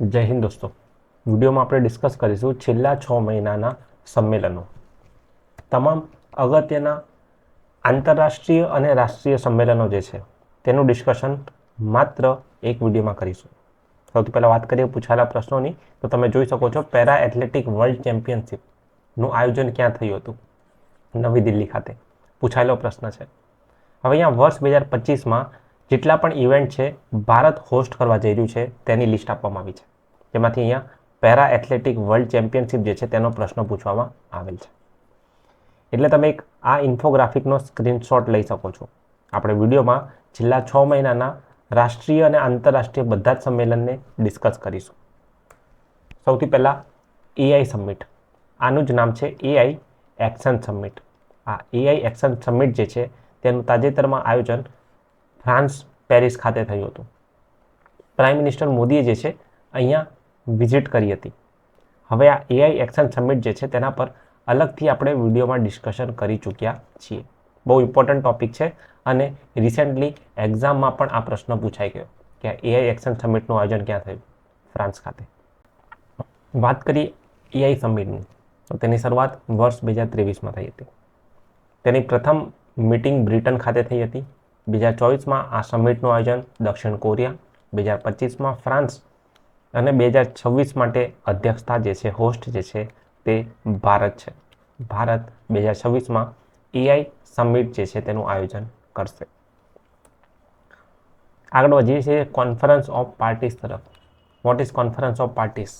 જય હિન્દ દોસ્તો. વિડીયોમાં આપણે ડિસ્કસ કરીશું છેલ્લા છ મહિનાના સંમેલનો. તમામ અગત્યના આંતરરાષ્ટ્રીય અને રાષ્ટ્રીય સંમેલનો જે છે, તેનું ડિસ્કશન માત્ર એક વિડીયોમાં કરીશું. સૌથી પહેલાં વાત કરીએ પૂછાયેલા પ્રશ્નોની, તો તમે જોઈ શકો છો પેરા એથ્લેટિક વર્લ્ડ ચેમ્પિયનશિપનું આયોજન ક્યાં થયું હતું? નવી દિલ્હી ખાતે. પૂછાયેલો પ્રશ્ન છે. હવે અહીંયા વર્ષ બે હજાર પચીસમાં જેટલા પણ ઇવેન્ટ છે, ભારત હોસ્ટ કરવા જઈ રહ્યું છે, તેની લિસ્ટ આપવામાં આવી છે. જેમાંથી અહીંયા પેરા એથ્લેટિક વર્લ્ડ ચેમ્પિયનશિપ જે છે તેનો પ્રશ્ન પૂછવામાં આવેલ છે. એટલે તમે એક આ ઇન્ફોગ્રાફિકનો સ્ક્રીનશોટ લઈ શકો છો. આપણે વિડીયોમાં છેલ્લા છ મહિનાના રાષ્ટ્રીય અને આંતરરાષ્ટ્રીય બધા જ સંમેલનને ડિસ્કસ કરીશું. સૌથી પહેલાં એઆઈ સમિટ આનું જ નામ છે એઆઈ એક્શન સમિટ આ એઆઈ એક્શન સમિટ જે છે તેનું તાજેતરમાં આયોજન ફ્રાન્સ પેરિસ ખાતે થયું હતું. પ્રાઇમ મિનિસ્ટર મોદીએ જે છે અહીંયા વિઝિટ કરી હતી. હવે આ એઆઈ એક્શન સમિટ જે છે તેના પર અલગથી આપણે વિડીયોમાં ડિસ્કશન કરી ચૂક્યા છીએ. બહુ ઇમ્પોર્ટન્ટ ટોપિક છે અને રિસેન્ટલી એક્ઝામમાં પણ આ પ્રશ્ન પૂછાઈ ગયો કે એઆઈ એક્શન સમિટનું આયોજન ક્યાં થયું? ફ્રાન્સ ખાતે. વાત કરીએ એઆઈ સમિટની, તો તેની શરૂઆત વર્ષ બે હજાર ત્રેવીસમાં થઈ હતી. તેની પ્રથમ મિટિંગ બ્રિટન ખાતે થઈ હતી. બે હજાર ચોવીસમાં આ સમિટનું આયોજન દક્ષિણ કોરિયા, બે હજાર પચીસમાં ફ્રાન્સ અને બે હજાર છવ્વીસ માટે અધ્યક્ષતા જે છે હોસ્ટ જે છે, તે ભારત છે. ભારત બે હજાર છવ્વીસમાં એઆઈ સમિટ જે છે, તેનું આયોજન કરશે. આગળ વધીએ છીએ કોન્ફરન્સ ઓફ પાર્ટીસ તરફ. What is conference of parties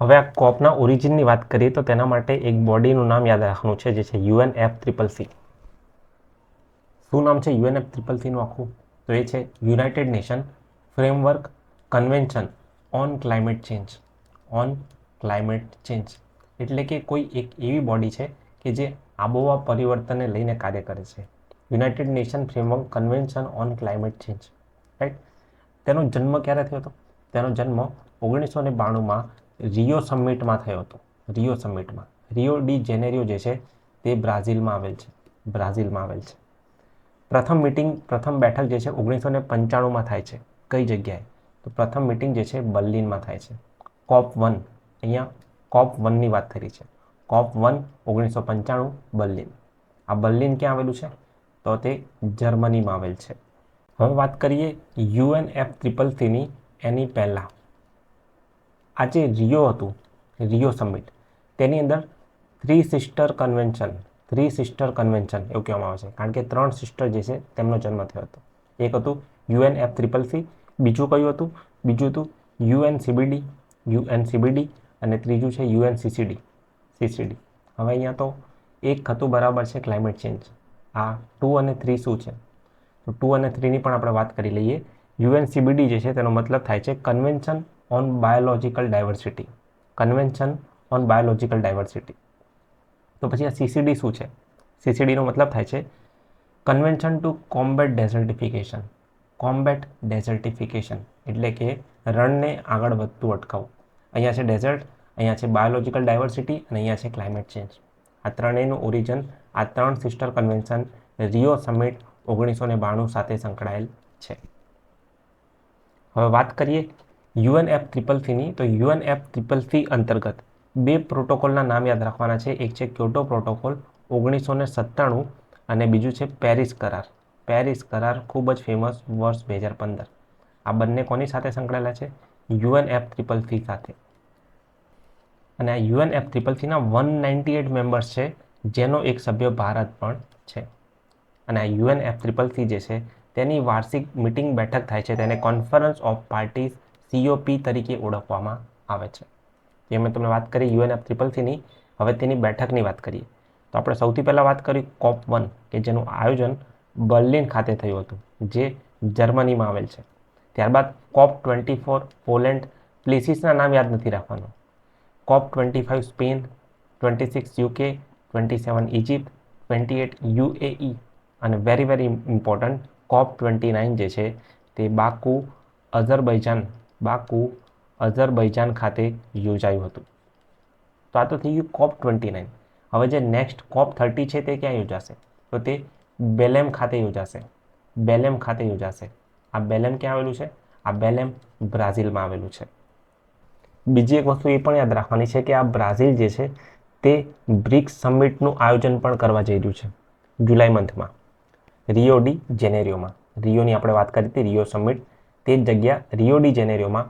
હવે આ કોપના ઓરિજિનની વાત કરીએ તો તેના માટે એક બોડીનું નામ યાદ રાખવાનું છે, જે છે યુએન એફ ટ્રિપલ સી શું નામ છે યુએન એફ ટ્રિપલ સીનું આખું? તો એ છે United Nation framework convention on climate change on climate change એટલે કે કોઈ એક એવી બોડી છે કે જે આબોહવા પરિવર્તનને લઈને કાર્ય કરે છે. United Nation framework convention on climate change right તેનો જન્મ ક્યારે થયો હતો? તેનો જન્મ ઓગણીસો ને બાણુંમાં રિયો સમિટમાં થયો હતો. રિયો સમિટમાં રિયો ડી જેનેરિયો જે છે તે બ્રાઝિલમાં આવેલ છે. બ્રાઝિલમાં આવેલ છે. પ્રથમ મિટિંગ પ્રથમ બેઠક જે છે ઓગણીસો ને પંચાણુંમાં થાય છે. કઈ જગ્યાએ? તો પ્રથમ મિટિંગ જે છે બર્લિનમાં થાય છે. કોપ વન, અહીંયા કોપ વનની વાત કરી છે. કોપ વન ઓગણીસો પંચાણું બર્લિન. આ બર્લિન ક્યાં આવેલું છે? તો તે જર્મનીમાં આવેલ છે. હવે વાત કરીએ યુએન એફ ટ્રિપલ સીની એની પહેલાં. આ જે રિયો હતું, રિયો સમિટ, તેની અંદર three sister convention, three sister convention એવું કહેવામાં આવે છે. કારણ કે ત્રણ સિસ્ટર જે છે, તેમનો જન્મ થયો હતો. એક હતું યુએન એફ ટ્રિપલ સી બીજું કયું હતું? બીજું હતું યુએન સીબીડી યુએન સીબીડી અને ત્રીજું છે યુએન સીસીડી. સીસીડી હવે અહીંયા તો એક હતું બરાબર છે ક્લાઇમેટ ચેન્જ. આ ટુ અને થ્રી શું છે? તો ટુ અને થ્રીની પણ આપણે વાત કરી લઈએ. યુએન સીબીડી જે છે તેનો મતલબ થાય છે convention on biological diversity convention on biological diversity તો પછી આ સીસીડી શું છે? સીસીડીનો મતલબ થાય છે convention to combat desertification combat desertification એટલે કે રણને આગળ વધતું અટકાવવું. અહીંયા છે ડેઝર્ટ, અહીંયા છે બાયોલોજિકલ ડાયવર્સિટી અને અહીંયા છે ક્લાઇમેટ ચેન્જ. આ ત્રણેયનું ઓરિજન આ ત્રણ સિસ્ટર કન્વેન્શન રિયો સમિટ ઓગણીસો ને બાણું સાથે સંકળાયેલ છે. હવે વાત કરીએ યુએન એફ ટ્રિપલ સીની. તો યુએન એફ ટ્રિપલ સી અંતર્ગત બે પ્રોટોકોલના નામ યાદ રાખવાના છે. એક છે ક્યોટો પ્રોટોકોલ ઓગણીસો ને સત્તાણું અને બીજું છે પેરિસ કરાર. પેરિસ કરાર ખૂબ જ ફેમસ વર્ષ બે હજાર પંદર. આ બંને કોની સાથે સંકળાયેલા છે? યુએન એફ ટ્રિપલ સી સાથે. અને આ યુએન એફ ટ્રિપલ સીના વન નાઇન્ટી એટ મેમ્બર્સ છે, જેનો એક સભ્ય ભારત પણ છે. અને આ યુએન એફ ટ્રિપલ સી જે છે, તેની વાર્ષિક મિટિંગ બેઠક થાય છે, તેને કોન્ફરન્સ ઓફ પાર્ટીઝ સીઓપી તરીકે ઓળખવામાં આવે છે. જે મેં તમને વાત કરી યુએન એફ ટ્રિપલ સીની હવે તેની બેઠકની વાત કરીએ. તો આપણે સૌથી પહેલાં વાત કરી કોપ વન, કે જેનું આયોજન બર્લિન ખાતે થયું હતું, જે જર્મનીમાં આવેલ છે. ત્યારબાદ કોપ ટ્વેન્ટી ફોર પોલેન્ડ, પ્લેસીસના નામ યાદ નથી રાખવાનું. COP twenty five Spain, twenty six UK, twenty seven Egypt twenty eight UAE અને very very important COP twenty nine જે છે તે બાકુ, અઝરબૈજાન બાકુ, અઝરબૈજાન ખાતે યોજાયું હતું. તો આ તો થઈ ગયું કોપ ટ્વેન્ટી નાઇન. હવે જે નેક્સ્ટ કોપ થર્ટી છે તે ક્યાં યોજાશે? તો તે બેલેમ ખાતે યોજાશે. બેલેમ ખાતે યોજાશે. આ બેલેમ ક્યાં આવેલું છે? આ બેલેમ બ્રાઝિલમાં આવેલું છે. બીજી એક વસ્તુ એ પણ યાદ રાખવાની છે કે આ બ્રાઝિલ જે છે, તે બ્રિક્સ સમિટનું આયોજન પણ કરવા જઈ રહ્યું છે, જુલાઈ મંથમાં. Rio de જેનેરિયોમાં. રિયોની આપણે વાત કરી હતી, રિયો સમિટ. તે જ જગ્યા રિયો ડી જેનેરિયોમાં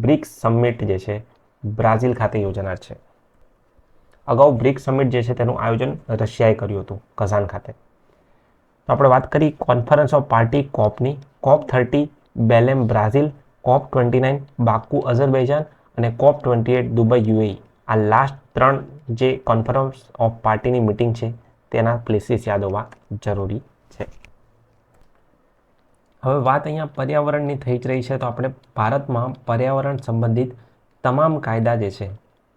બ્રિક્સ સમિટ જે છે, બ્રાઝિલ ખાતે યોજાનાર છે. અગાઉ બ્રિક્સ સમિટ જે છે, તેનું આયોજન રશિયાએ કર્યું હતું, કઝાન ખાતે. તો આપણે વાત કરી conference of party કોપની COP thirty Belem Brazil COP twenty nine Baku Azerbaijan અને COP twenty eight Dubai UAE આ લાસ્ટ ત્રણ જે કોન્ફરન્સ ઓફ પાર્ટીની મિટિંગ છે, તેના પ્લેસીસ યાદ હોવા જરૂરી છે. હવે વાત અહીંયા પર્યાવરણની થઈ જ રહી છે, તો આપણે ભારતમાં પર્યાવરણ સંબંધિત તમામ કાયદા જે છે,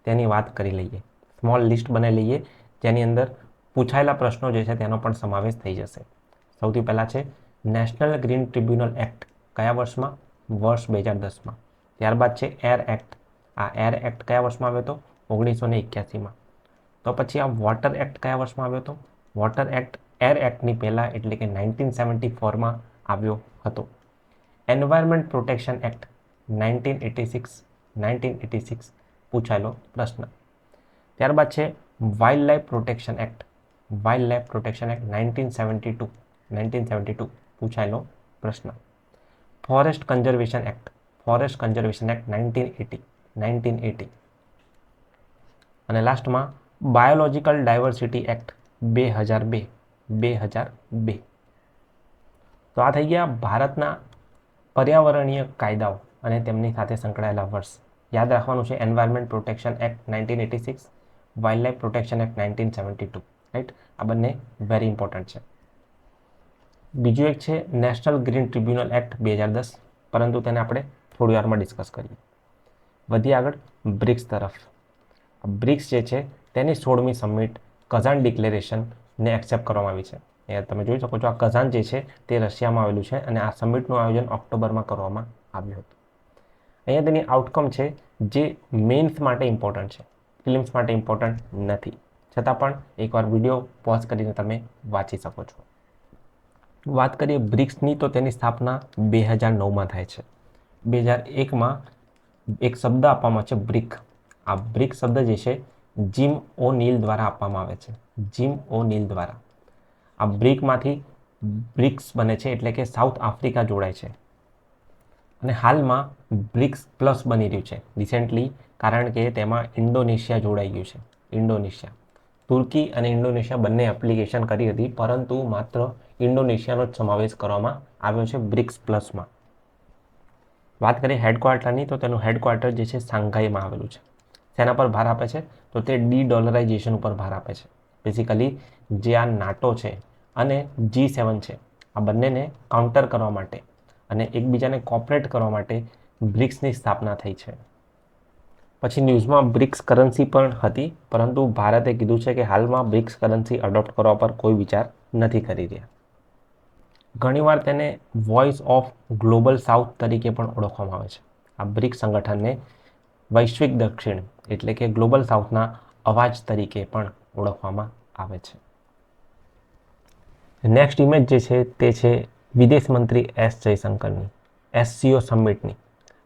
તેની વાત કરી લઈએ. સ્મોલ લિસ્ટ બનાવી લઈએ, જેની અંદર પૂછાયેલા પ્રશ્નો જે છે, તેનો પણ સમાવેશ થઈ જશે. સૌથી પહેલાં છે નેશનલ ગ્રીન ટ્રિબ્યુનલ એક્ટ કયા વર્ષમાં? વર્ષ બે હજાર દસમાં. ત્યારબાદ છે એર એક્ટ આ એર એક્ટ કયા વર્ષમાં આવ્યો હતો? ઓગણીસો ને એક્યાસીમાં. તો પછી આ વોટર એક્ટ કયા વર્ષમાં આવ્યો હતો? વોટર એક્ટ એર એક્ટની પહેલાં એટલે કે નાઇન્ટીન સેવન્ટી ફોરમાં આવ્યો હતો. Environment protection act nineteen eighty six, nineteen eighty six પૂછાયેલો પ્રશ્ન. ત્યારબાદ છે wildlife protection act wildlife protection act nineteen seventy two. Nineteen seventy two પૂછાયેલો પ્રશ્ન. Forest conservation act, forest conservation act nineteen eighty nineteen eighty. અને લાસ્ટમાં biological diversity act બે હજાર બે બે હજાર બે. તો આ થઈ ગયા ભારતના પર્યાવરણીય કાયદાઓ અને તેમની સાથે સંકળાયેલા વર્ષ. યાદ રાખવાનું છે environment protection act nineteen eighty six wildlife protection act nineteen seventy two. Right આ બંને વેરી ઇમ્પોર્ટન્ટ છે. બીજું એક છે નેશનલ ગ્રીન ટ્રિબ્યુનલ એક્ટ બે હજાર દસ, પરંતુ તેને આપણે થોડી વારમાં ડિસ્કસ કરીએ. વધીએ આગળ બ્રિક્સ તરફ. બ્રિક્સ જે છે તેની સોળમી સમિટ કઝાન ડિક્લેરેશનને એક્સેપ્ટ કરવામાં આવી છે. અહીંયા તમે જોઈ શકો છો આ કઝાન જે છે તે રશિયામાં આવેલું છે અને આ સમિટનું આયોજન ઓક્ટોબરમાં કરવામાં આવ્યું હતું. અહીંયા તેની આઉટકમ છે જે મેન્સ માટે ઇમ્પોર્ટન્ટ છે. ફિલ્મ્સ માટે ઇમ્પોર્ટન્ટ નથી. છતાં પણ એકવાર વીડિયો પોઝ કરીને તમે વાંચી શકો છો. વાત કરીએ બ્રિક્સની, તો તેની સ્થાપના બે હજાર નવમાં થાય છે. બે હજાર એકમાં એક શબ્દ આપવામાં છે, બ્રિક. આ બ્રિક શબ્દ જે છે, જીમ ઓ નીલ દ્વારા આપવામાં આવે છે. જીમ ઓ નીલ દ્વારા. આ બ્રિકમાંથી બ્રિક્સ બને છે, એટલે કે સાઉથ આફ્રિકા જોડાય છે. અને હાલમાં બ્રિક્સ પ્લસ બની રહ્યું છે, રિસેન્ટલી, કારણ કે તેમાં ઇન્ડોનેશિયા જોડાઈ ગયું છે. ઇન્ડોનેશિયા. તુર્કી અને ઇન્ડોનેશિયા બંને એપ્લિકેશન કરી હતી, પરંતુ માત્ર ઇન્ડોનેશિયાનો જ સમાવેશ કરવામાં આવ્યો છે બ્રિક્સ પ્લસમાં. વાત કરીએ હેડક્વાર્ટરની, તો તેનું હેડક્વાર્ટર જે છે શાંઘાઈમાં આવેલું છે. તેના પર ભાર આપે છે? તો તે ડી ડોલરાઇઝેશન ઉપર ભાર આપે છે. બેઝિકલી જે આ નાટો છે અને જી સેવન છે, આ બંનેને કાઉન્ટર કરવા માટે અને એકબીજાને કોપરેટ કરવા માટે બ્રિક્સની સ્થાપના થઈ છે. પછી ન્યૂઝમાં બ્રિક્સ કરન્સી પણ હતી, પરંતુ ભારતે કીધું છે કે હાલમાં બ્રિક્સ કરન્સી અડોપ્ટ કરવા પર કોઈ વિચાર નથી કરી રહ્યા. ઘણીવાર તેને વોઇસ ઓફ ગ્લોબલ સાઉથ તરીકે પણ ઓળખવામાં આવે છે. આ બ્રિક્સ સંગઠનને વૈશ્વિક દક્ષિણ એટલે કે ગ્લોબલ સાઉથના અવાજ તરીકે પણ ઓળખવામાં આવે છે. નેક્સ્ટ ઇમેજ જે છે તે છે વિદેશ મંત્રી એસ જયશંકરની એસસીઓ સમિટની.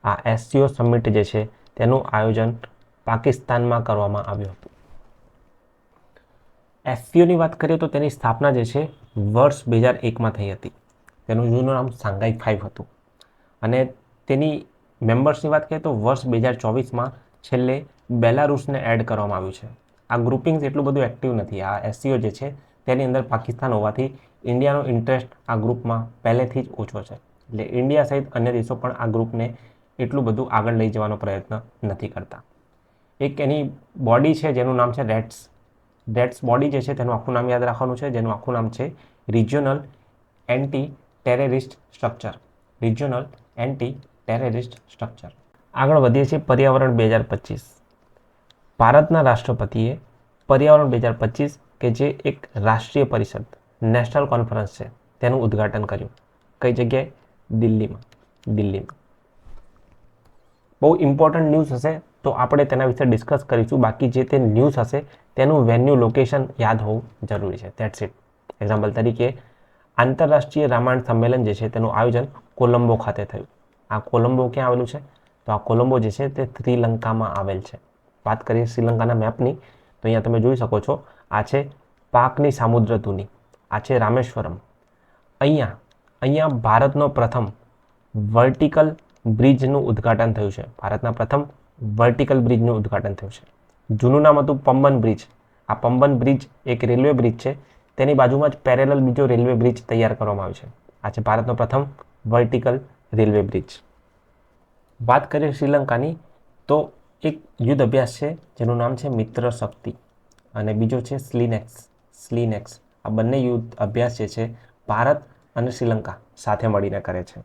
આ એસસીઓ સમિટ જે છે તેનું આયોજન પાકિસ્તાનમાં કરવામાં આવ્યું હતું. એસસીઓની વાત કરીએ તો તેની સ્થાપના જે છે વર્ષ બે હજાર એકમાં થઈ હતી. તેનું જૂનું નામ સાંઘાઈ ફાઇવ હતું. અને તેની મેમ્બર્સની વાત કરીએ તો વર્ષ બે હજાર ચોવીસમાં છેલ્લે બેલારુસને એડ કરવામાં આવ્યું છે. આ ગ્રુપિંગ્સ એટલું બધું એક્ટિવ નથી. આ એસસીઓ જે છે, તેની અંદર પાકિસ્તાન હોવાથી ઇન્ડિયાનો ઇન્ટરેસ્ટ આ ગ્રુપમાં પહેલેથી જ ઓછો છે. એટલે ઇન્ડિયા સહિત અન્ય દેશો પણ આ ગ્રુપને એટલું બધું આગળ લઈ જવાનો પ્રયત્ન નથી કરતા. એક એની બોડી છે, જેનું નામ છે રેટ્સ રેટ્સ બોડી જે છે, તેનું આખું નામ યાદ રાખવાનું છે, જેનું આખું નામ છે regional anti terrorist structure regional anti terrorist structure આગળ વધીએ છીએ પર્યાવરણ બે હજાર પચીસ. ભારતના રાષ્ટ્રપતિએ પર્યાવરણ બે હજાર પચીસ, કે જે એક રાષ્ટ્રીય પરિષદ નેશનલ કોન્ફરન્સ છે, તેનું ઉદ્ઘાટન કર્યું. કઈ જગ્યાએ? દિલ્હીમાં. દિલ્હીમાં. બહુ ઇમ્પોર્ટન્ટ ન્યૂઝ હશે. તો આપણે તેના વિશે ડિસ્કસ કરીશું. બાકી જે તે ન્યૂઝ હશે, તેનું વેન્યુ લોકેશન યાદ હોવું જરૂરી છે. દેટ્સ ઇટ એક્ઝામ્પલ તરીકે, આંતરરાષ્ટ્રીય રામાયણ સંમેલન જે છે, તેનું આયોજન કોલંબો ખાતે થયું. આ કોલંબો ક્યાં આવેલું છે? તો આ કોલંબો જે છે, તે શ્રીલંકામાં આવેલ છે. વાત કરીએ શ્રીલંકાના મેપની તો અહીંયા તમે જોઈ શકો છો, આ છે પાકની સામુદ્ર ધુની. આ છે રામેશ્વરમ. અહીંયા અહીંયા ભારતનો પ્રથમ વર્ટિકલ બ્રિજનું ઉદ્ઘાટન થયું છે. ભારતના પ્રથમ વર્ટિકલ બ્રિજનું ઉદ્ઘાટન થયું છે. જૂનું નામ હતું પંબન બ્રિજ આ પંબન બ્રિજ એક રેલવે બ્રિજ છે. તેની બાજુમાં જ પેરેલલ બીજો રેલવે બ્રિજ તૈયાર કરવામાં આવ્યો છે. આ છે ભારતનો પ્રથમ વર્ટિકલ રેલવે બ્રિજ વાત કરીએ શ્રીલંકાની, તો એક યુદ્ધ અભ્યાસ છે, જેનું નામ છે મિત્ર શક્તિ અને બીજો છે સ્લીનેક્સ સ્લીનેક્સ આ બંને યુદ્ધ અભ્યાસ જે છે, ભારત અને શ્રીલંકા સાથે મળીને કરે છે.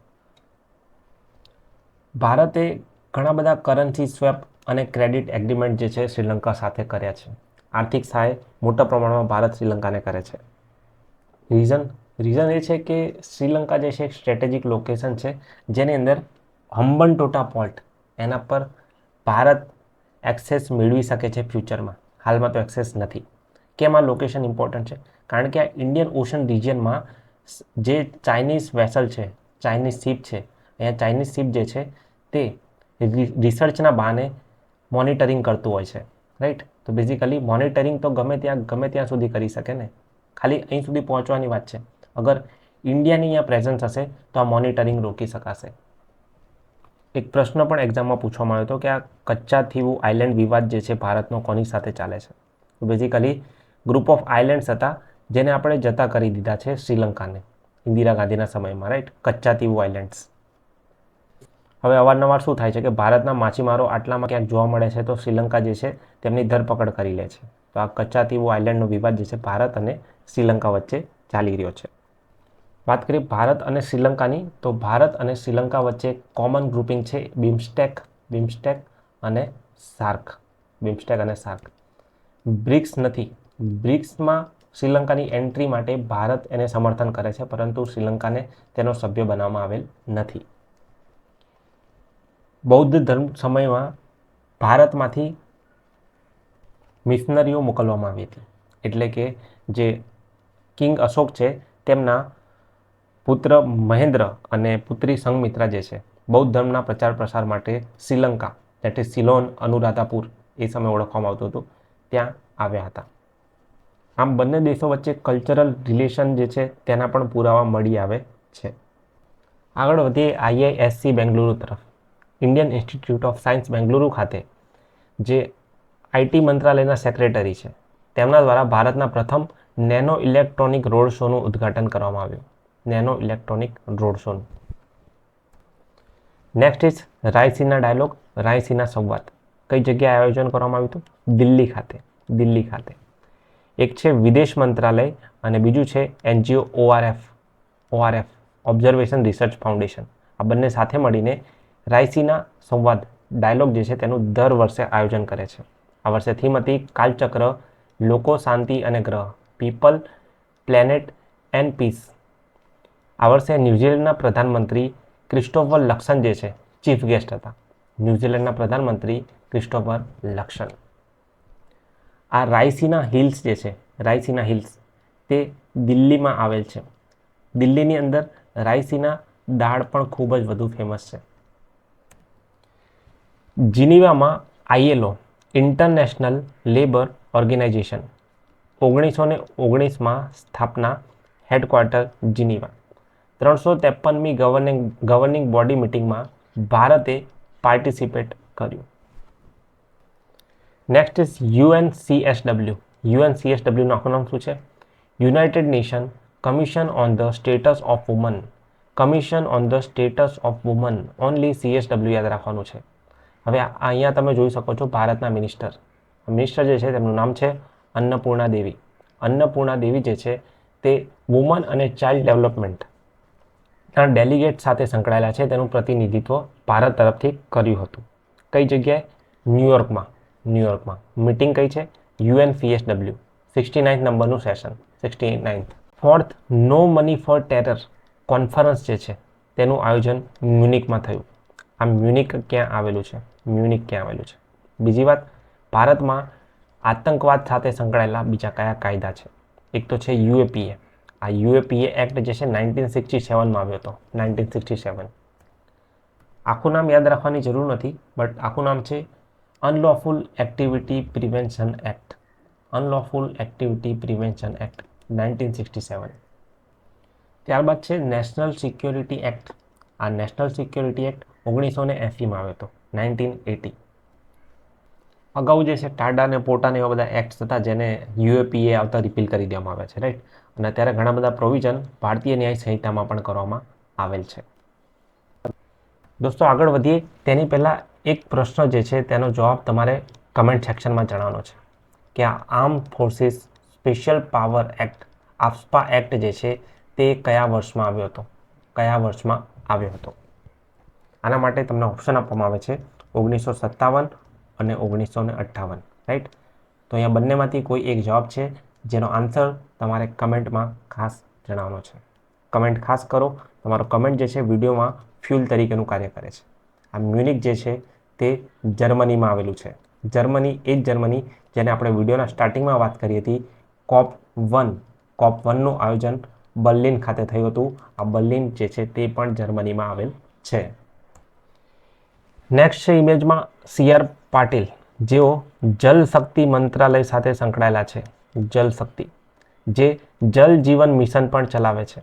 ભારતે ઘણા બધા કરન્સી સ્વેપ અને ક્રેડિટ એગ્રીમેન્ટ જે છે શ્રીલંકા સાથે કર્યા છે. આર્થિક સહાય મોટા પ્રમાણમાં ભારત શ્રીલંકાને કરે છે. રીઝન રીઝન એ છે કે શ્રીલંકા જે છે એક સ્ટ્રેટેજિક લોકેશન છે, જેની અંદર હમ્બનટોટા પોર્ટ એના પર ભારત એક્સેસ મેળવી શકે છે ફ્યુચરમાં હાલમાં તો એક્સેસ નથી. કેમ આ લોકેશન ઇમ્પોર્ટન્ટ છે? કારણ કે આ ઇન્ડિયન ઓશન રિજિયનમાં જે ચાઇનીઝ વેસલ છે ચાઇનીઝ શિપ છે, અહીંયા ચાઇનીઝ શિપ જે છે તે રિસર્ચના બહાને મોનિટરિંગ કરતું હોય છે રાઈટ તો બેઝિકલી મોનિટરિંગ તો ગમે ત્યાં ગમે ત્યાં સુધી કરી શકે ને. ખાલી અહીં સુધી પહોંચવાની વાત છે. અગર ઇન્ડિયાની અહીંયા પ્રેઝન્સ હશે, તો આ મોનિટરિંગ રોકી શકાશે. એક પ્રશ્ન પણ એક્ઝામમાં પૂછવામાં આવ્યો હતો કે આ કચ્ચા થીવું આઇલેન્ડ વિવાદ જે છે, ભારતનો કોની સાથે ચાલે છે? તો બેઝિકલી ગ્રુપ ઓફ આઇલેન્ડ્સ હતા, જેને આપણે જતા કરી દીધા છે શ્રીલંકાને, ઇન્દિરા ગાંધીના સમયમાં રાઈટ કચ્ચા થીવું આઇલેન્ડ્સ હવે અવારનવાર શું થાય છે કે ભારતના માછીમારો આટલામાં ક્યાંક જોવા મળે છે, તો શ્રીલંકા જે છે તેમની ધરપકડ કરી લે છે. તો આ કચ્ચા તીવું આઇલેન્ડનો વિવાદ જે છે ભારત અને શ્રીલંકા વચ્ચે ચાલી રહ્યો છે. વાત કરીએ ભારત અને શ્રીલંકાની, તો ભારત અને શ્રીલંકા વચ્ચે કોમન ગ્રુપિંગ છે બિમસ્ટેક બિમસ્ટેક અને સાર્ક બિમસ્ટેક અને સાર્ક બ્રિક્સ નથી. બ્રિક્સમાં શ્રીલંકાની એન્ટ્રી માટે ભારત એને સમર્થન કરે છે, પરંતુ શ્રીલંકાને તેનો સભ્ય બનાવવામાં આવેલ નથી. બૌદ્ધ ધર્મ સમયમાં ભારતમાંથી મિશનરીઓ મોકલવામાં આવી હતી. એટલે કે જે કિંગ અશોક છે, તેમના પુત્ર મહેન્દ્ર અને પુત્રી સંઘમિત્રા જે છે, બૌદ્ધ ધર્મના પ્રચાર પ્રસાર માટે શ્રીલંકા એટલે સિલોન, અનુરાધાપુર એ સમયે ઓળખવામાં આવતું હતું, ત્યાં આવ્યા હતા. આમ બંને દેશો વચ્ચે કલ્ચરલ રિલેશન જે છે, તેના પણ પુરાવા મળી આવે છે. આગળ વધીએ આઈઆઈએસસી બેંગલુરુ તરફ. Indian Institute of Science Bengaluru ખાતે, જે આઈટી મંત્રાલયના સેક્રેટરી છે. તેમના દ્વારા ભારતના પ્રથમ નેનો ઇલેક્ટ્રોનિક રોડ શોનું ઉદ્ઘાટન કરવામાં આવ્યું. નેનો ઇલેક્ટ્રોનિક રોડ શોનું next is Raisina dialogue Raisina સંવાદ. કઈ જગ્યાએ આયોજન કરવામાં આવ્યું હતું? દિલ્હી ખાતે દિલ્હી ખાતે. એક છે વિદેશ મંત્રાલય અને બીજું છે NGO ORF ORF observation research foundation આ બંને સાથે મળીને રાયસીના સંવાદ ડાયલોગ જે છે તેનું દર વર્ષે આયોજન કરે છે. આ વર્ષે થીમ હતી કાલચક્ર, લોકો શાંતિ અને ગ્રહ પીપલ પ્લેનેટ એન્ડ પીસ આ વર્ષે ન્યૂઝીલેન્ડના પ્રધાનમંત્રી ક્રિસ્ટોફર લક્ષન જે છે ચીફ ગેસ્ટ હતા. ન્યૂઝીલેન્ડના પ્રધાનમંત્રી ક્રિસ્ટોફર લક્ષન આ રાયસીના હિલ્સ જે છે, રાયસીના હિલ્સ તે દિલ્હીમાં આવેલ છે. દિલ્હીની અંદર રાયસીના દાળ પણ ખૂબ જ વધુ ફેમસ છે. જીનીવામાં આઈએલઓ, ઇન્ટરનેશનલ લેબર ઓર્ગેનાઇઝેશન ઓગણીસો ને ઓગણીસમાં સ્થાપના હેડક્વાર્ટર જીનીવા. ત્રણસો ત્રેપનમી ગવર્નિંગ ગવર્નિંગ બોડી મિટિંગમાં ભારતે પાર્ટિસિપેટ કર્યું. Next is યુએનસીએસડબલ્યુ. યુએનસીએસડબલ્યુનું આખું નામ શું છે? United Nation commission on the status of woman. Commission on the status of woman. Only CSW યાદ રાખવાનું છે. હવે અહીંયા તમે જોઈ શકો છો ભારતના મિનિસ્ટર. મિનિસ્ટર જે છે તેમનું નામ છે અન્નપૂર્ણા દેવી. અન્નપૂર્ણા દેવી જે છે તે વુમન અને ચાઇલ્ડ ડેવલપમેન્ટ ના ડેલિગેટ સાથે સંકળાયેલા છે, તેનું પ્રતિનિધિત્વ ભારત તરફથી કર્યું હતું. કઈ જગ્યાએ? ન્યુયોર્કમાં ન્યુયોર્કમાં મિટિંગ કઈ છે? યુએન પીએસડબલ્યુ સિક્સટી નાઇન્થ નંબરનું session sixty ninth fourth no money for terror conference જે છે, તેનું આયોજન મ્યુનિકમાં થયું. આ મ્યુનિક ક્યાં આવેલું છે? મ્યુનિક ક્યાં આવેલું છે? બીજી વાત, ભારતમાં આતંકવાદ સાથે સંકળાયેલા બીજા કયા કાયદા છે? એક તો છે યુએપીએ. આ યુએપીએ એક્ટ જે છે નાઇન્ટીન સિક્સટી સેવનમાં આવ્યો હતો. Nineteen sixty seven. આખું નામ યાદ રાખવાની જરૂર નથી, બટ આખું નામ છે unlawful activity prevention act unlawful activity prevention act nineteen sixty seven. ત્યારબાદ છે નેશનલ સિક્યોરિટી એક્ટ આ નેશનલ સિક્યોરિટી એક્ટ ઓગણીસો ને એંસીમાં આવ્યો હતો. Nineteen eighty. અગાઉ જે છે ટાડા અને પોટાને એવા બધા એક્ટ્સ હતા જેને યુએપીએ આવતા રિપીલ કરી દેવામાં આવ્યા છે રાઈટ અને અત્યારે ઘણા બધા પ્રોવિઝન ભારતીય ન્યાય સંહિતામાં પણ કરવામાં આવેલ છે. દોસ્તો, આગળ વધીએ. તેની પહેલાં એક પ્રશ્ન જે છે તેનો જવાબ તમારે કમેન્ટ સેક્શનમાં જણાવવાનો છે કે આ arm forces special power act, AFSPA act જે છે તે કયા વર્ષમાં આવ્યો હતો? કયા વર્ષમાં આવ્યો હતો? આના માટે તમને ઓપ્શન આપવામાં આવે છે ઓગણીસો સત્તાવન અને ઓગણીસો ને અઠ્ઠાવન રાઈટ તો અહીંયા બંનેમાંથી કોઈ એક જવાબ છે જેનો આન્સર તમારે કમેન્ટમાં ખાસ જણાવવાનો છે. કમેન્ટ ખાસ કરો. તમારો કમેન્ટ જે છે વિડીયોમાં ફ્યુલ તરીકેનું કાર્ય કરે છે. આ મ્યુનિક જે છે તે જર્મનીમાં આવેલું છે. જર્મની એ જ જર્મની જેને આપણે વિડીયોના સ્ટાર્ટિંગમાં વાત કરી હતી. કોપ વન. કોપ વનનું આયોજન બર્લિન ખાતે થયું હતું. આ બર્લિન જે છે તે પણ જર્મનીમાં આવેલ છે. નેક્સ્ટ છે ઇમેજમાં સીઆર પાટીલ, જેઓ જલ શક્તિ મંત્રાલય સાથે સંકળાયેલા છે. જલ શક્તિ, જે જલ જીવન મિશન પણ ચલાવે છે.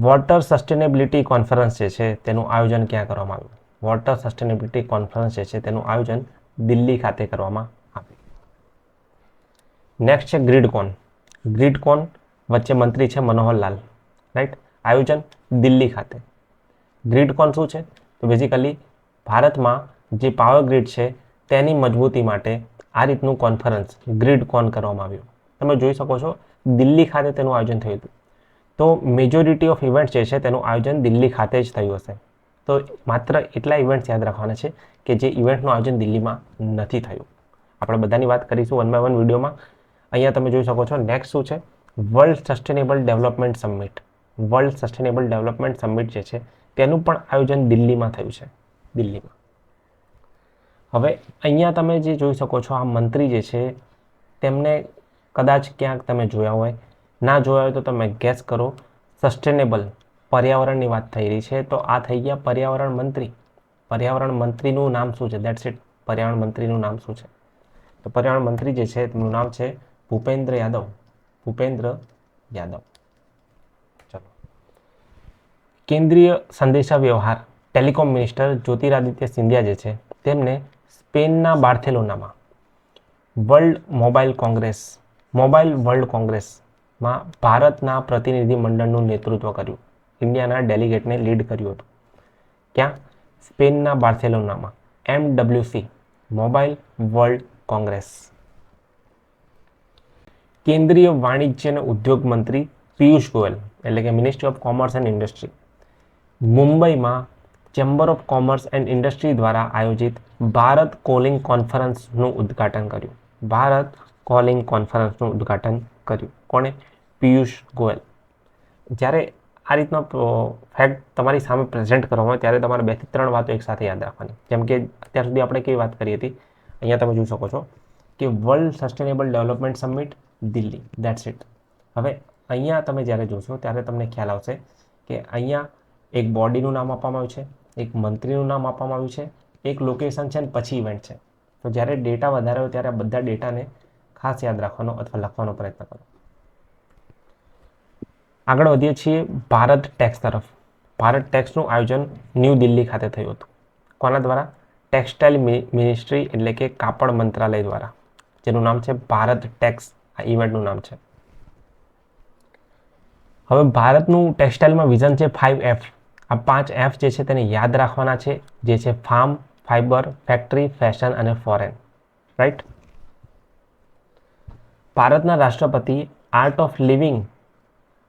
વોટર સસ્ટેનેબિલિટી કોન્ફરન્સ જે છે, તેનું આયોજન ક્યાં કરવામાં આવ્યું? વોટર સસ્ટેનેબિલિટી કોન્ફરન્સ જે છે, તેનું આયોજન દિલ્હી ખાતે કરવામાં આવ્યું. નેક્સ્ટ છે ગ્રીડકોન. ગ્રીડકોન વચ્ચે મંત્રી છે મનોહરલાલ રાઈટ આયોજન દિલ્હી ખાતે. ગ્રીડકોન શું છે? તો બેઝિકલી ભારતમાં જે પાવર ગ્રીડ છે, તેની મજબૂતી માટે આ રીતનું કોન્ફરન્સ ગ્રીડ કોન કરવામાં આવ્યું. તમે જોઈ શકો છો, દિલ્હી ખાતે તેનું આયોજન થયું હતું. તો મેજોરિટી ઓફ ઇવેન્ટ્સ જે છે, તેનું આયોજન દિલ્હી ખાતે જ થયું હશે. તો માત્ર એટલા ઇવેન્ટ્સ યાદ રાખવાના છે કે જે ઇવેન્ટનું આયોજન દિલ્હીમાં નથી થયું. આપણે બધાની વાત કરીશું વન બાય વન વિડીયોમાં. અહીંયા તમે જોઈ શકો છો નેક્સ્ટ શું છે? World sustainable development summit world sustainable development summit જે છે, તેનું પણ આયોજન દિલ્હીમાં થયું છે. દિલ્હીમાં. હવે અહીંયા તમે જે જોઈ શકો છો, આ મંત્રી જે છે, તેમને કદાચ ક્યાંક તમે જોયા હોય. ના જોયા હોય તો તમે ગેસ કરો. સસ્ટેનેબલ પર્યાવરણની વાત થઈ રહી છે. તો આ થઈ ગયા પર્યાવરણ મંત્રી. પર્યાવરણ મંત્રીનું નામ શું છે? દેટ્સ ઇટ પર્યાવરણ મંત્રીનું નામ શું છે? તો પર્યાવરણ મંત્રી જે છે, તેમનું નામ છે ભૂપેન્દ્ર યાદવ. ભૂપેન્દ્ર યાદવ. ચલો. કેન્દ્રીય સંદેશા વ્યવહાર ટેલિકોમ મિનિસ્ટર જ્યોતિરાદિત્ય સિંધિયા જે છે, તેમને સ્પેનના બાર્થેલોનામાં world mobile congress mobile world કોંગ્રેસમાં ભારતના પ્રતિનિધિ મંડળનું નેતૃત્વ કર્યું. ઇન્ડિયાના ડેલિગેટને લીડ કર્યું હતું. ક્યાં? સ્પેનના બાર્સેલોનામાં. M WC mobile world congress. કેન્દ્રીય વાણિજ્ય અને ઉદ્યોગ મંત્રી પિયુષ ગોયલ, એટલે કે ministry of commerce and industry મુંબઈમાં chamber of commerce and industry દ્વારા આયોજિત ભારત કોલિંગ કોન્ફરન્સનું ઉદ્ઘાટન કર્યું. ભારત કોલિંગ કોન્ફરન્સનું ઉદ્ઘાટન કર્યું. કોણે? પિયુષ ગોયલ. જ્યારે આ રીતનો ફેક્ટ તમારી સામે પ્રેઝન્ટ કરવામાં આવે, ત્યારે તમારે બેથી ત્રણ વાતો એકસાથે યાદ રાખવાની. જેમ કે અત્યાર સુધી આપણે કેવી વાત કરી હતી? અહીંયા તમે જોઈ શકો છો કે world sustainable development summit, Delhi. That's it હવે અહીંયા તમે જ્યારે જોશો, ત્યારે તમને ખ્યાલ આવશે કે અહીંયા એક બોડીનું નામ આપવામાં આવ્યું છે. એક મંત્રીનું નામ આપવામાં આવ્યું છે, એક લોકેશન છે અને પછી ઇવેન્ટ છે. તો જ્યારે ડેટા વધારે હોય ત્યારે બધા ડેટાને ખાસ યાદ રાખવાનો અથવા લખવાનો પ્રયત્ન કરો. આગળ વધીએ છીએ ભારત ટેક્સ તરફ. ભારત ટેક્સનું આયોજન ન્યૂ દિલ્હી ખાતે થયું હતું. કોના દ્વારા? ટેક્સટાઇલ મિનિસ્ટ્રી એટલે કે કાપડ મંત્રાલય દ્વારા. જેનું નામ છે ભારત ટેક્સ આ ઇવેન્ટનું નામ છે. હવે ભારતનું ટેક્સટાઇલમાં વિઝન છે ફાઇવ એફ આ પાંચ એફ જે છે તેને યાદ રાખવાના છે, જે છે ફાર્મ, ફાઇબર, ફેક્ટરી, ફેશન અને ફોરેન. રાઈટ ભારતના રાષ્ટ્રપતિ આર્ટ ઓફ લિવિંગ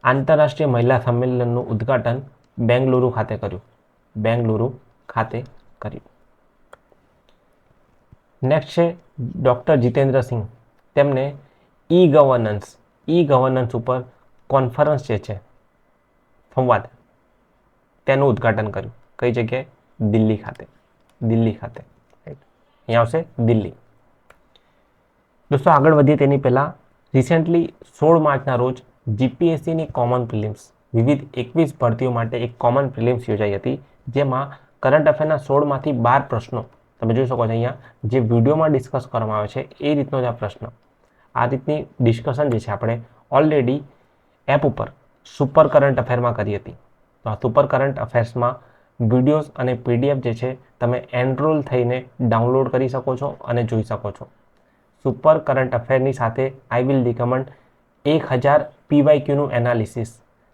આંતરરાષ્ટ્રીય મહિલા સંમેલનનું ઉદ્ઘાટન બેંગલુરુ ખાતે કર્યું. બેંગલુરુ ખાતે કર્યું. નેક્સ્ટ છે ડૉક્ટર જીતેન્દ્ર સિંહ. તેમને ઈ ગવર્નન્સ ઈ ગવર્નન્સ ઉપર કોન્ફરન્સ જે છે, સંવાદ. તેનું ઉદ્ઘાટન કર્યું. કઈ જગ્યાએ? દિલ્હી ખાતે. દિલ્હી ખાતે. રાઈટ અહીંયા આવશે દિલ્હી. દોસ્તો, આગળ વધીએ તેની પહેલાં. રિસેન્ટલી સોળ માર્ચના રોજ જીપીએસસીની કોમન પ્રિલિમ્સ વિવિધ એકવીસ ભરતીઓ માટે એક કોમન પ્રિલિમ્સ યોજાઈ હતી, જેમાં કરંટ અફેરના સોળમાંથી બાર પ્રશ્નો, તમે જોઈ શકો છો અહીંયા, જે વિડીયોમાં ડિસ્કસ કરવામાં આવે છે, એ રીતનો જ આ પ્રશ્ન. આ રીતની ડિસ્કશન જે છે, આપણે ઓલરેડી એપ ઉપર સુપર કરંટ અફેરમાં કરી હતી. સુપર કરંટ અફેર્સમાં વિડીયોઝ અને પીડીએફ જે છે, તમે એનરોલ થઈને ડાઉનલોડ કરી શકો છો અને જોઈ શકો છો. સુપર કરંટ અફેરની સાથે આઈ વિલ રિકમેન્ડ એક હજાર પીવાયક્યુનું એનાલિસિસ,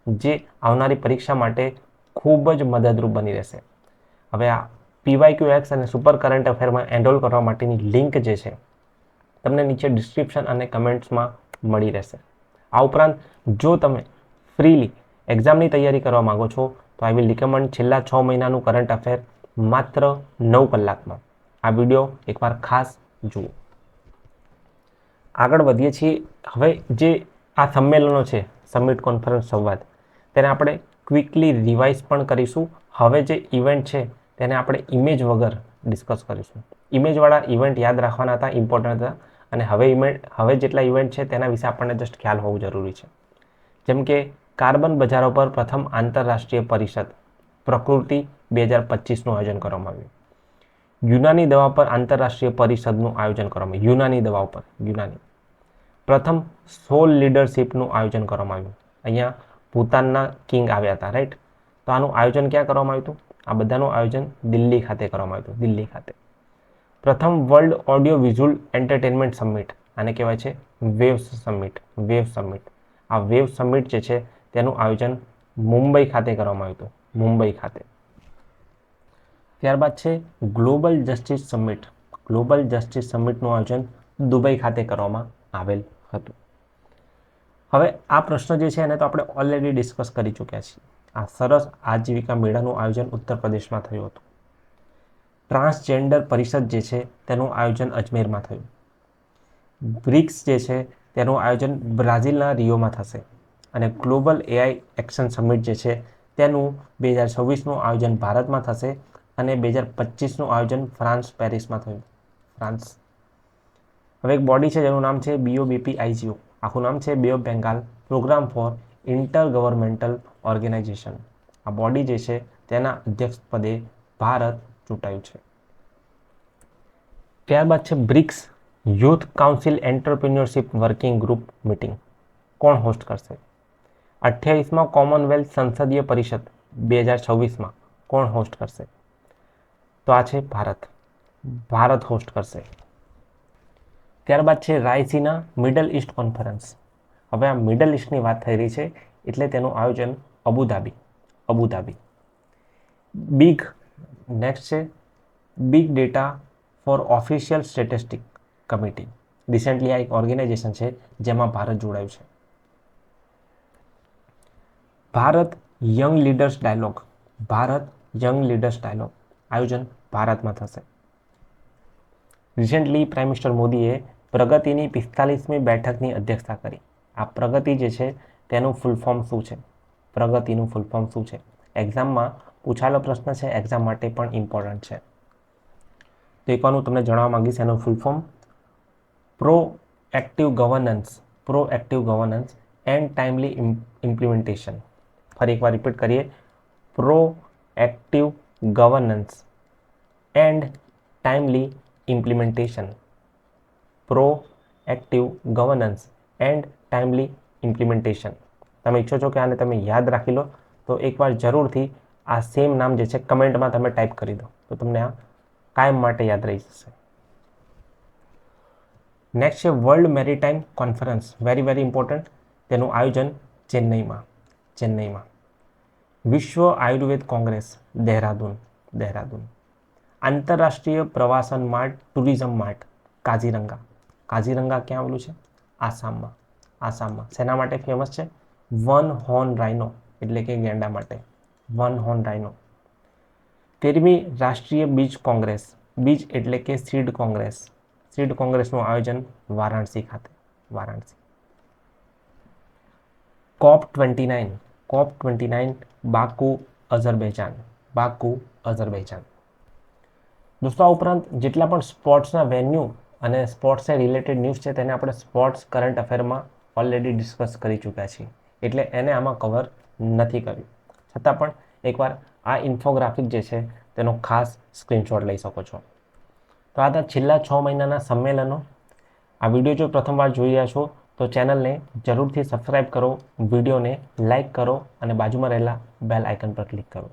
જે આવનારી પરીક્ષા માટે ખૂબ જ મદદરૂપ બની રહેશે. હવે આ પીવાયક્યુ એક્સ અને સુપર કરંટ અફેરમાં એનરોલ કરવા માટેની લિંક જે છે, તમને નીચે ડિસ્ક્રિપ્શન અને કમેન્ટ્સમાં મળી રહેશે. આ ઉપરાંત, જો તમે ફ્રીલી એક્ઝામની તૈયારી કરવા માગો છો, તો આઈ વિલ રિકમેન્ડ છેલ્લા છ મહિનાનું કરંટ અફેર માત્ર નવ કલાકમાં. આ વીડિયો એકવાર ખાસ જુઓ. આગળ વધીએ છીએ. હવે જે આ સંમેલનો છે સમિટ કોન્ફરન્સ સંવાદ, તેને આપણે ક્વિકલી રિવાઇઝ પણ કરીશું. હવે જે ઇવેન્ટ છે, તેને આપણે ઇમેજ વગર ડિસ્કસ કરીશું. ઇમેજવાળા ઇવેન્ટ યાદ રાખવાના હતા ઇમ્પોર્ટન્ટ હતા. અને હવે ઇમેજ હવે જેટલા ઇવેન્ટ છે, તેના વિશે આપણને જસ્ટ ખ્યાલ હોવું જરૂરી છે. જેમ કે કાર્બન બજારો પર પ્રથમ આંતરરાષ્ટ્રીય પરિષદ પ્રકૃતિ બે હજાર પચીસનું આયોજન કરવામાં આવ્યું. યુનાની દવા પર આંતરરાષ્ટ્રીય પરિષદનું આયોજન કરવામાં આવ્યું. યુનાની દવા પર યુનાની. પ્રથમ સોલ લીડરશિપનું આયોજન કરવામાં આવ્યું. અહીંયા ભૂતાનના કિંગ આવ્યા હતા, રાઈટ? તો આનું આયોજન ક્યાં કરવામાં આવ્યું હતું? આ બધાનું આયોજન દિલ્હી ખાતે કરવામાં આવ્યું હતું, દિલ્હી ખાતે. પ્રથમ world audio visual entertainment summit, આને કહેવાય છે વેવ્સ સમિટ વેવ સમિટ. આ વેવ સમિટ જે છે તેનું આયોજન મુંબઈ ખાતે કરવામાં આવ્યું હતું. મુંબઈ ખાતે. ત્યારબાદ છે global justice summit. Global justice સમિટનું આયોજન દુબઈ ખાતે કરવામાં આવેલ હતું. હવે આ પ્રશ્ન જે છે એને તો આપણે ઓલરેડી ડિસ્કસ કરી ચૂક્યા છીએ. આ સરસ આજીવિકા મેળાનું આયોજન ઉત્તર પ્રદેશમાં થયું હતું. ટ્રાન્સજેન્ડર પરિષદ જે છે તેનું આયોજન અજમેરમાં થયું. બ્રિક્સ જે છે તેનું આયોજન બ્રાઝિલના રિયોમાં થશે. અને ગ્લોબલ એઆઈ એક્શન સમિટ જે છે, તેનું બે હજાર છવ્વીસનું આયોજન ભારતમાં થશે અને બે હજાર પચીસનું આયોજન ફ્રાન્સ પેરિસમાં થયું. ફ્રાન્સ. હવે એક બોડી છે જેનું નામ છે બીઓબીપી આઈજીઓ આખું નામ છે bay of Bengal programme for inter governmental organisation આ બોડી જે છે, તેના અધ્યક્ષ પદે ભારત ચૂંટાયું છે. ત્યારબાદ છે BRICS youth council entrepreneurship working group meeting કોણ હોસ્ટ કરશે? અઠ્યાવીસમાં કોમનવેલ્થ સંસદીય પરિષદ, બે હજાર છવ્વીસમાં કોણ હોસ્ટ કરશે? તો આ છે ભારત. ભારત હોસ્ટ કરશે. ત્યારબાદ છે રાયસીના મિડલ ઇસ્ટ કોન્ફરન્સ હવે આ મિડલ ઇસ્ટની વાત થઈ રહી છે, એટલે તેનું આયોજન Abu Dhabi Abu Dhabi. Big next છે big data for official statistic committee recently આ એક ઓર્ગેનાઇઝેશન છે, જેમાં ભારત જોડાયું છે. Bharat young leaders dialogue. Bharat young leaders dialogue. આયોજન ભારતમાં થશે. રિસેન્ટલી પ્રાઇમ મિનિસ્ટર મોદીએ પ્રગતિની પિસ્તાલીસમી બેઠકની અધ્યક્ષતા કરી. આ પ્રગતિ જે છે તેનું ફૂલ ફોર્મ શું છે? પ્રગતિનું ફૂલ ફોર્મ શું છે? એક્ઝામમાં પૂછાયેલો પ્રશ્ન છે. એક્ઝામ માટે પણ ઇમ્પોર્ટન્ટ છે. તો એકવાર હું તમને જણાવવા માંગીશ એનું full form proactive governance proactive governance and timely implementation ફરી એકવાર રિપીટ કરીએ. Proactive governance and timely implementation proactive governance and timely implementation તમે ઈચ્છો છો કે આને તમે યાદ રાખી લો, તો એકવાર જરૂરથી આ સેમ નામ જે છે, કમેન્ટમાં તમે ટાઈપ કરી દો. તો તમને આ કાયમ માટે યાદ રહી જશે. નેક્સ્ટ છે world maritime conference very very important તેનું આયોજન ચેન્નઈમાં. ચેન્નઈમાં. વિશ્વ આયુર્વેદ કોંગ્રેસ, દહેરાદૂન દહેરાદૂન. આંતરરાષ્ટ્રીય પ્રવાસન mart, tourism mart, Kaziranga. Kaziranga ક્યાં આવેલું છે? આસામમાં. આસામમાં. શેના માટે ફેમસ છે? વન હોર્ન રાઇનો એટલે કે ગેંડા માટે. વન હોર્ન રાઇનો તેરમી રાષ્ટ્રીય બીજ કોંગ્રેસ. બીજ એટલે કે સીડ કોંગ્રેસ. સીડ કોંગ્રેસનું આયોજન વારાણસી ખાતે. Varanasi. COP twenty nine, COP twenty nine, Baku Azerbaijan Baku Azerbaijan. દોસ્તો, આ ઉપરાંત જેટલા પણ સ્પોર્ટ્સના વેન્યુ અને સ્પોર્ટ્સને રિલેટેડ ન્યૂઝ છે, તેને આપણે સ્પોર્ટ્સ કરંટ અફેરમાં ઓલરેડી ડિસ્કસ કરી ચૂક્યા છીએ. એટલે એને આમાં કવર નથી કર્યું. છતાં પણ એકવાર આ ઇન્ફોગ્રાફિક જે છે, તેનો ખાસ સ્ક્રીનશોટ લઈ શકો છો. તો આ હતા છેલ્લા છ મહિનાના સંમેલનો. આ વીડિયો જો પ્રથમવાર જોઈ રહ્યા છો તો ચેનલને જરૂરથી સબસ્ક્રાઈબ કરો, વિડીયોને લાઇક કરો અને બાજુમાં રહેલા બેલ આઇકન પર ક્લિક કરો.